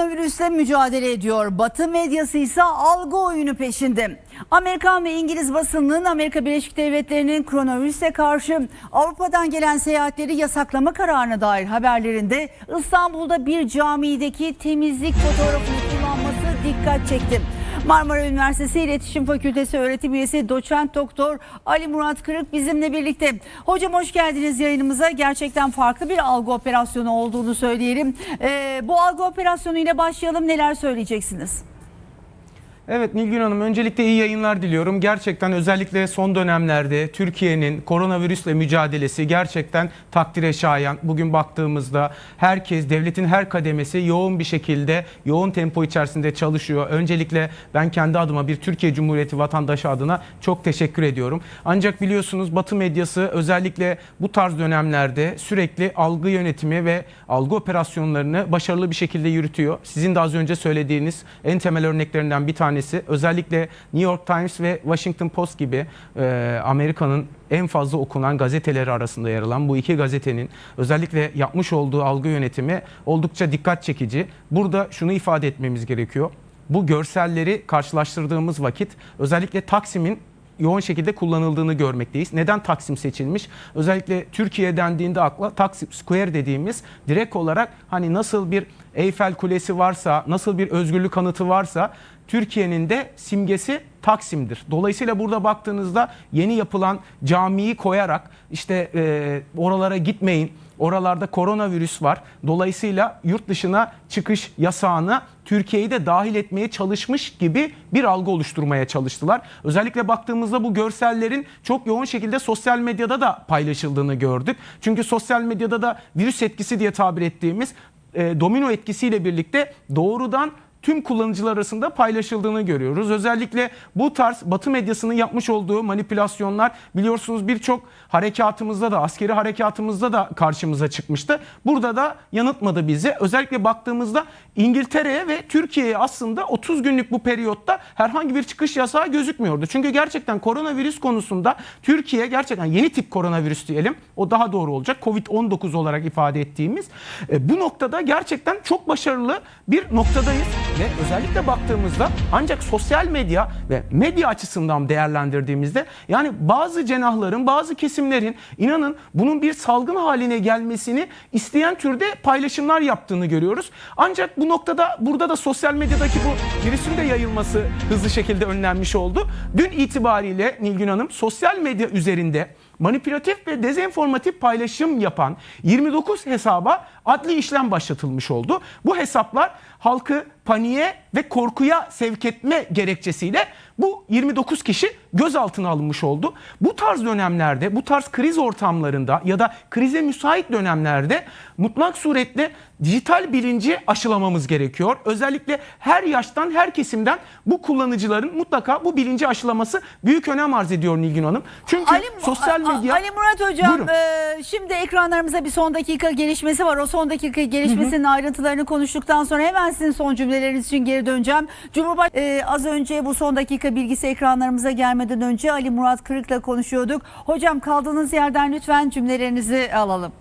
koronavirüsle mücadele ediyor. Batı medyası ise algı oyunu peşinde. Amerikan ve İngiliz basınının Amerika Birleşik Devletleri'nin koronavirüse karşı Avrupa'dan gelen seyahatleri yasaklama kararına dair haberlerinde İstanbul'da bir camideki temizlik fotoğrafını kullanması dikkat çekti. Marmara Üniversitesi İletişim Fakültesi öğretim üyesi doçent doktor Ali Murat Kırık bizimle birlikte. Hocam hoş geldiniz yayınımıza. Gerçekten farklı bir algı operasyonu olduğunu söyleyelim. Ee, bu algı operasyonu ile başlayalım. Neler söyleyeceksiniz? Evet Nilgün Hanım öncelikle iyi yayınlar diliyorum. Gerçekten özellikle son dönemlerde Türkiye'nin koronavirüsle mücadelesi gerçekten takdire şayan. Bugün baktığımızda herkes, devletin her kademesi yoğun bir şekilde, yoğun tempo içerisinde çalışıyor. Öncelikle ben kendi adıma bir Türkiye Cumhuriyeti vatandaşı adına çok teşekkür ediyorum. Ancak biliyorsunuz Batı medyası özellikle bu tarz dönemlerde sürekli algı yönetimi ve algı operasyonlarını başarılı bir şekilde yürütüyor. Sizin de az önce söylediğiniz en temel örneklerinden bir tanesi özellikle New York Times ve Washington Post gibi e, Amerika'nın en fazla okunan gazeteleri arasında yer alan bu iki gazetenin özellikle yapmış olduğu algı yönetimi oldukça dikkat çekici. Burada şunu ifade etmemiz gerekiyor. Bu görselleri karşılaştırdığımız vakit özellikle Taksim'in yoğun şekilde kullanıldığını görmekteyiz. Neden Taksim seçilmiş? Özellikle Türkiye dendiğinde akla Taksim Square dediğimiz direkt olarak hani nasıl bir Eyfel Kulesi varsa, nasıl bir özgürlük anıtı varsa Türkiye'nin de simgesi Taksim'dir. Dolayısıyla burada baktığınızda yeni yapılan camiyi koyarak işte e, oralara gitmeyin, oralarda koronavirüs var. Dolayısıyla yurt dışına çıkış yasağına Türkiye'yi de dahil etmeye çalışmış gibi bir algı oluşturmaya çalıştılar. Özellikle baktığımızda bu görsellerin çok yoğun şekilde sosyal medyada da paylaşıldığını gördük. Çünkü sosyal medyada da virüs etkisi diye tabir ettiğimiz e, domino etkisiyle birlikte doğrudan tüm kullanıcılar arasında paylaşıldığını görüyoruz. Özellikle bu tarz Batı medyasının yapmış olduğu manipülasyonlar biliyorsunuz birçok harekatımızda da askeri harekatımızda da karşımıza çıkmıştı. Burada da yanıltmadı bizi. Özellikle baktığımızda İngiltere'ye ve Türkiye'ye aslında 30 günlük bu periyotta herhangi bir çıkış yasağı gözükmüyordu. Çünkü gerçekten koronavirüs konusunda Türkiye gerçekten yeni tip koronavirüs diyelim. O daha doğru olacak. Covid-19 olarak ifade ettiğimiz. E, bu noktada gerçekten çok başarılı bir noktadayız. Ve özellikle baktığımızda ancak sosyal medya ve medya açısından değerlendirdiğimizde yani bazı cenahların, bazı kesimlerin inanın bunun bir salgın haline gelmesini isteyen türde paylaşımlar yaptığını görüyoruz. Ancak bu noktada burada da sosyal medyadaki bu virüsün de yayılması hızlı şekilde önlenmiş oldu. Dün itibariyle Nilgün Hanım sosyal medya üzerinde manipülatif ve dezenformatif paylaşım yapan 29 hesaba adli işlem başlatılmış oldu. Bu hesaplar halkı paniğe ve korkuya sevk etme gerekçesiyle bu 29 kişi gözaltına alınmış oldu. Bu tarz dönemlerde, bu tarz kriz ortamlarında ya da krize müsait dönemlerde mutlak suretle dijital bilinci aşılamamız gerekiyor. Özellikle her yaştan, her kesimden bu kullanıcıların mutlaka bu bilinci aşılaması büyük önem arz ediyor Nilgün Hanım. Çünkü sosyal A- medya... Ali Murat Hocam Buyurun. e, şimdi ekranlarımıza bir son dakika gelişmesi var. O son dakika gelişmesinin ayrıntılarını konuştuktan sonra hemen sizin son cümleleriniz için geri döneceğim. Cumhurbaş e, az önce bu son dakika bilgisi ekranlarımıza gelmeden önce Ali Murat Kırık'la konuşuyorduk. Hocam kaldığınız yerden lütfen cümlelerinizi alalım.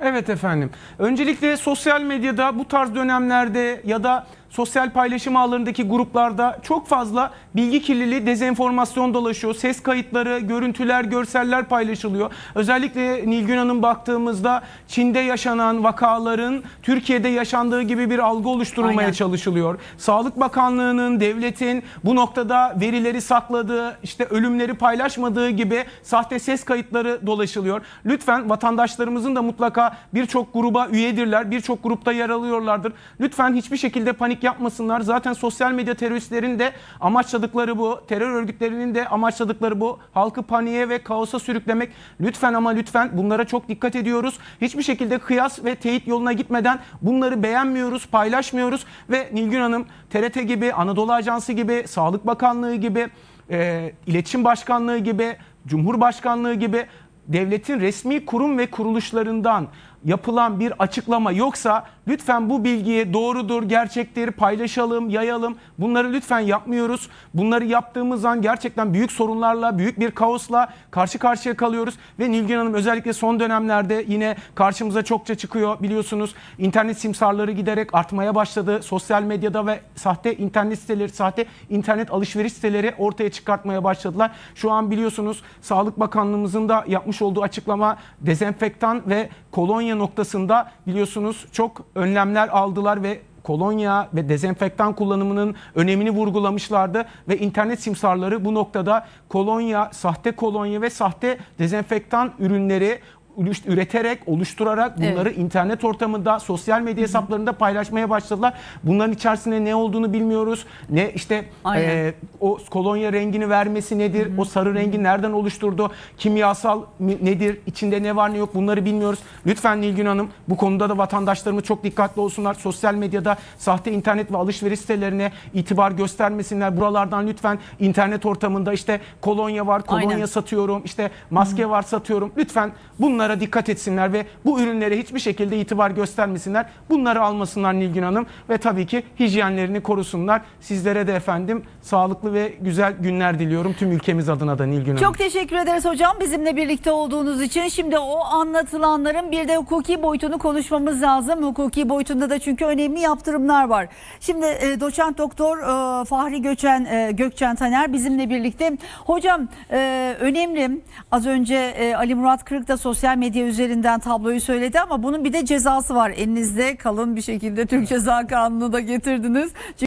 Evet efendim. Öncelikle sosyal medyada bu tarz dönemlerde ya da sosyal paylaşım ağlarındaki gruplarda çok fazla bilgi kirliliği, dezenformasyon dolaşıyor. Ses kayıtları, görüntüler, görseller paylaşılıyor. Özellikle Nilgün Hanım baktığımızda Çin'de yaşanan vakaların Türkiye'de yaşandığı gibi bir algı oluşturulmaya Aynen. çalışılıyor. Sağlık Bakanlığı'nın, devletin bu noktada verileri sakladığı, işte ölümleri paylaşmadığı gibi sahte ses kayıtları dolaşılıyor. Lütfen vatandaşlarımızın da mutlaka birçok gruba üyedirler, birçok grupta yer alıyorlardır. Lütfen hiçbir şekilde panik yapmasınlar. Zaten sosyal medya teröristlerin de amaçladıkları bu, terör örgütlerinin de amaçladıkları bu. Halkı paniğe ve kaosa sürüklemek. Lütfen ama lütfen bunlara çok dikkat ediyoruz. Hiçbir şekilde kıyas ve teyit yoluna gitmeden bunları beğenmiyoruz, paylaşmıyoruz ve Nilgün Hanım TRT gibi, Anadolu Ajansı gibi, Sağlık Bakanlığı gibi, e, İletişim Başkanlığı gibi, Cumhurbaşkanlığı gibi devletin resmi kurum ve kuruluşlarından yapılan bir açıklama yoksa lütfen bu bilgiyi doğrudur, gerçektir, paylaşalım, yayalım. Bunları lütfen yapmıyoruz. Bunları yaptığımız an gerçekten büyük sorunlarla, büyük bir kaosla karşı karşıya kalıyoruz. Ve Nilgün Hanım özellikle son dönemlerde yine karşımıza çokça çıkıyor biliyorsunuz. İnternet simsarları giderek artmaya başladı. Sosyal medyada ve sahte internet siteleri, sahte internet alışveriş siteleri ortaya çıkartmaya başladılar. Şu an biliyorsunuz Sağlık Bakanlığımızın da yapmış olduğu açıklama dezenfektan ve kolonya noktasında biliyorsunuz çok önlemler aldılar ve kolonya ve dezenfektan kullanımının önemini vurgulamışlardı ve internet simsarları bu noktada kolonya, sahte kolonya ve sahte dezenfektan ürünleri üreterek, oluşturarak bunları internet ortamında, sosyal medya hesaplarında paylaşmaya başladılar. Bunların içerisinde ne olduğunu bilmiyoruz. Ne işte Aynen. e, o kolonya rengini vermesi nedir? O sarı rengi nereden oluşturdu? Kimyasal nedir? İçinde ne var ne yok bunları bilmiyoruz. Lütfen Nilgün Hanım bu konuda da vatandaşlarımız çok dikkatli olsunlar. Sosyal medyada sahte internet ve alışveriş sitelerine itibar göstermesinler. Buralardan lütfen internet ortamında işte kolonya var, kolonya Aynen. satıyorum, işte maske var satıyorum. Lütfen bunlara dikkat etsinler ve bu ürünlere hiçbir şekilde itibar göstermesinler. Bunları almasınlar Nilgün Hanım ve tabii ki hijyenlerini korusunlar. Sizlere de efendim sağlıklı ve güzel günler diliyorum tüm ülkemiz adına da Nilgün Hanım. Çok teşekkür ederiz hocam bizimle birlikte olduğunuz için. Şimdi o anlatılanların bir de hukuki boyutunu konuşmamız lazım. Hukuki boyutunda da çünkü önemli yaptırımlar var. Şimdi e, doçent doktor e, Fahri Göçen e, Gökçen Taner bizimle birlikte. Hocam e, önemli. Az önce Ali Murat Kırık da sosyal medya üzerinden tabloyu söyledi ama bunun bir de cezası var. Elinizde kalın bir şekilde Türk Ceza Kanunu'nu da getirdiniz.